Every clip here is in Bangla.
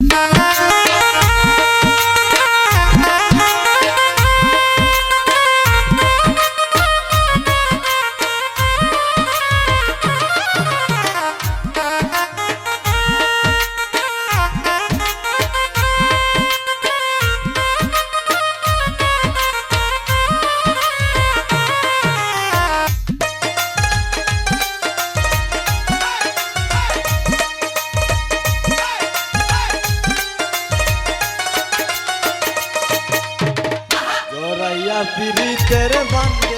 Bye. bir kervan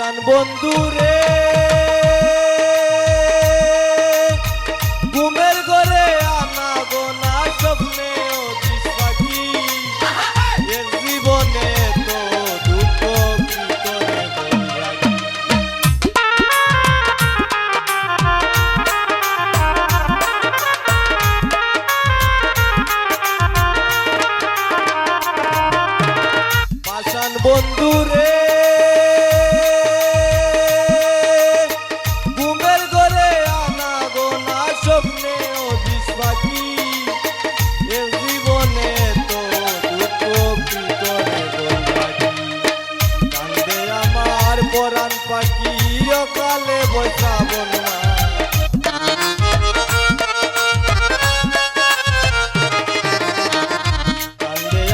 আসান বন্ধুরে। পরাণ পাখি অকালে বৈশাব না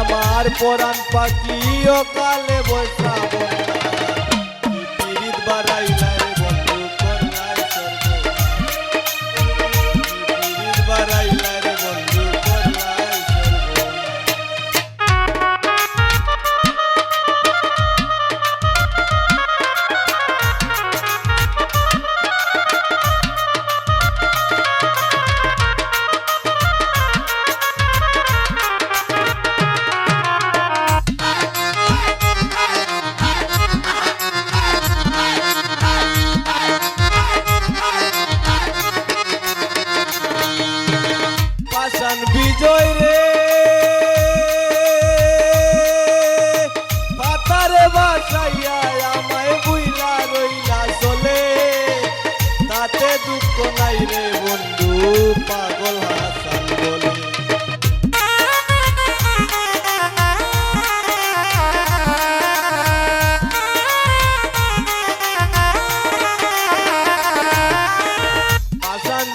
আমার পরাণ পাখি বৈশাব না